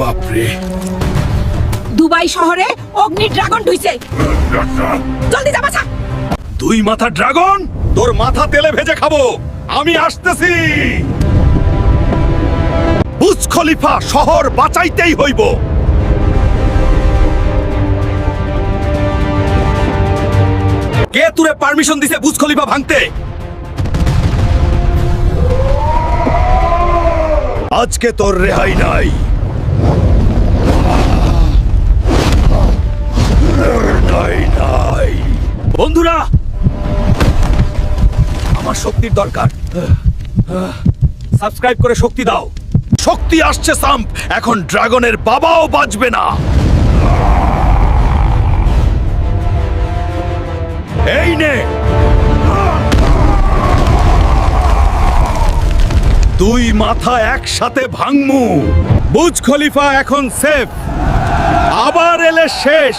বাপরে দুবাই শহরে অগ্নি ড্রাগন ঢুইছে। জলদি যা বাছা। দুই মাথা ড্রাগন তোর মাথা তেলে ভেজে খাব। আমি আসতেছি। বুজ খলিফা শহর বাঁচাইতেই হইব। কে তুরে পারমিশন দিছে বুজ খলিফা ভাঙতে? আজকে তোর রেহাই নাই। বন্ধুরা! আমার শক্তির দরকার। সাবস্ক্রাইব করে শক্তি দাও। শক্তি আসছে, সাম্প! এখন ড্রাগনের বাবাও বাঁচবে না। এই নে! দুই মাথা একসাথে ভাঙমু। বুজ খলিফা এখন সেফ। আবার এলে শেষ।